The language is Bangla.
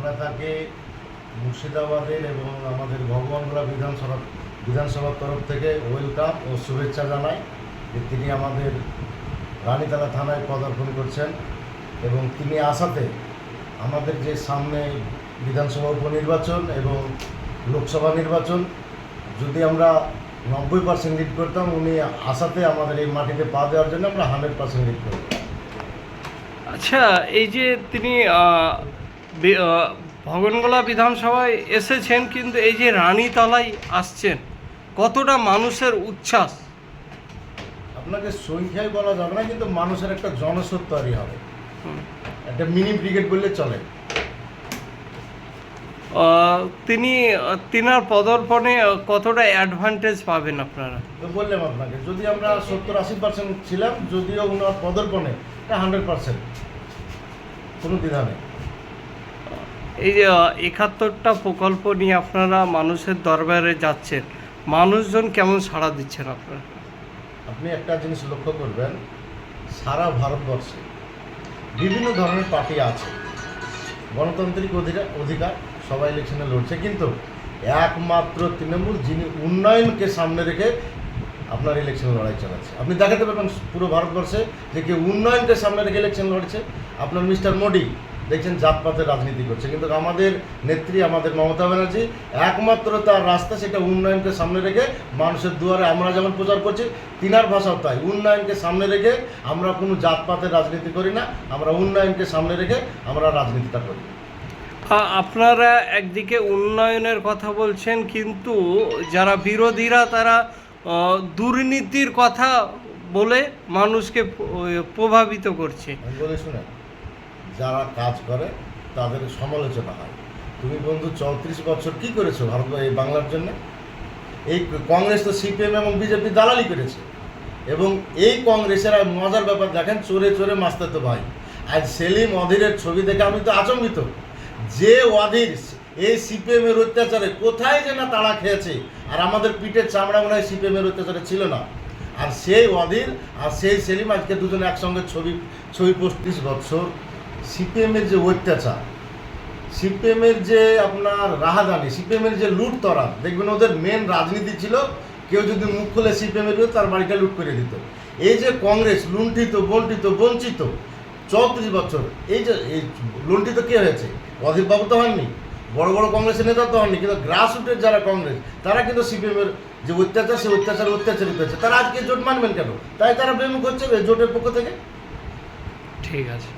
আমরা তাকে মুর্শিদাবাদের এবং আমাদের ভগবানগোলা বিধানসভা, বিধানসভার তরফ থেকে ওয়েলকাম ও শুভেচ্ছা জানাই যে তিনি আমাদের রানীতলা থানায় পদার্পণ করছেন এবং তিনি আসাতে আমাদের যে সামনে বিধানসভা উপনির্বাচন এবং লোকসভা নির্বাচন, যদি আমরা নব্বই পার্সেন্ট লিড করতাম, উনি আসাতে আমাদের এই মাটিতে পা দেওয়ার জন্য আমরা হান্ড্রেড পার্সেন্ট লিড করতাম। আচ্ছা এই যে তিনি ভগনগোলা বিধানসভায় এসেছেন কিন্তু এই যে রানীতলায় আসছেন কতটা মানুষের উচ্ছ্বাস? আপনাকে সংখ্যায় বলা যাবে না কিন্তু মানুষের একটা জনস্রোত তৈরি হবে। একটা মিনি ব্রিগেড বললে চলে। তিনি তিনার পদর্পণে কতটা অ্যাডভান্টেজ পাবেন আপনারা? তো বললাম আপনাকে যদি আমরা সত্তর আশি পার্সেন্ট ছিলাম যদিও ওনার পদর্পণে হান্ড্রেড পার্সেন্ট কোনো দ্বিধা নেই। এই যে একাত্তরটা প্রকল্প নিয়ে আপনারা মানুষের দরবারে যাচ্ছেন, মানুষজন কেমন সাড়া দিচ্ছেন আপনারা? আপনি একটা জিনিস লক্ষ্য করবেন, সারা ভারতবর্ষে বিভিন্ন ধরনের পার্টি আছে। গণতান্ত্রিক অধিকার অধিকার, সবাই ইলেকশনে লড়ছে, কিন্তু একমাত্র তৃণমূল যিনি উন্নয়নকে সামনে রেখে আপনার ইলেকশন লড়াই চালাচ্ছে। আপনি দেখাতে পারবেন পুরো ভারতবর্ষে যে কেউ উন্নয়নকে সামনে রেখে ইলেকশন লড়ছে। আপনার মিস্টার মোডি দেখছেন জাতপাতের রাজনীতি করছে। কিন্তু আমাদের নেত্রী আমাদের মমতা ব্যানার্জি একমাত্র তার রাস্তা সেটা উন্নয়নকে সামনে রেখে মানুষের দুয়ারে আমরা যেমন প্রচার করছি তিনার ভাষাও তাই। উন্নয়নকে সামনে রেখে আমরা কোনো জাতপাতের রাজনীতি করি না আমরা উন্নয়নকে সামনে রেখে আমরা রাজনীতিটা করি। আপনারা একদিকে উন্নয়নের কথা বলছেন কিন্তু যারা বিরোধীরা তারা দুর্নীতির কথা বলে মানুষকে প্রভাবিত করছে। বলে শুনে যারা কাজ করে, তাদের সমালোচনা হয়। তুমি বন্ধু, চৌত্রিশ বছর কি করেছ ভারত এই বাংলার জন্য? এই কংগ্রেস তো সিপিএম এবং বিজেপি দালালি করেছে। এবং এই কংগ্রেসের মজার ব্যাপার, দেখেন চোরে চোরে মাস্তাতো ভাই। আজ সেলিম অধীরের ছবি দেখে আমি তো আচম্বিত। যে অধীর এই সিপিএম এর অত্যাচারে কোথায় যে না তাড়া খেয়েছে, আর আমাদের পিঠের চামড়া মনে হয় সিপিএম এর অত্যাচারে ছিল না। আর সেই অধীর আর সেই সেলিম আজকে দুজন একসঙ্গে ছবি ছবি পঁচিশ বছর সিপিএমের যে অত্যাচার, সিপিএমের যে আপনার রাহাদানি, সিপিএমের যে লুট তরা দেখবেন ওদের মেন রাজনীতি ছিল কেউ যদি মুখ খুলে সিপিএমের বিরুদ্ধে তার বাড়িটা লুট করে দিত। এই যে কংগ্রেস লুণ্ঠিত, বঞ্চিত বঞ্চিত, চৌত্রিশ বছর, এই যে, এই লুণ্ঠিত কে হয়েছে? অধীর বাবু তো হননি, বড় বড় কংগ্রেসের নেতা তো হননি, কিন্তু গ্রাসরুটের যারা কংগ্রেস, তারা কিন্তু সিপিএমের যে অত্যাচার সেই অত্যাচার অত্যাচারিত হচ্ছে তারা আজকে জোট মানবেন কেন? তাই তারা বেমুখ হচ্ছে জোটের পক্ষ থেকে? ঠিক আছে।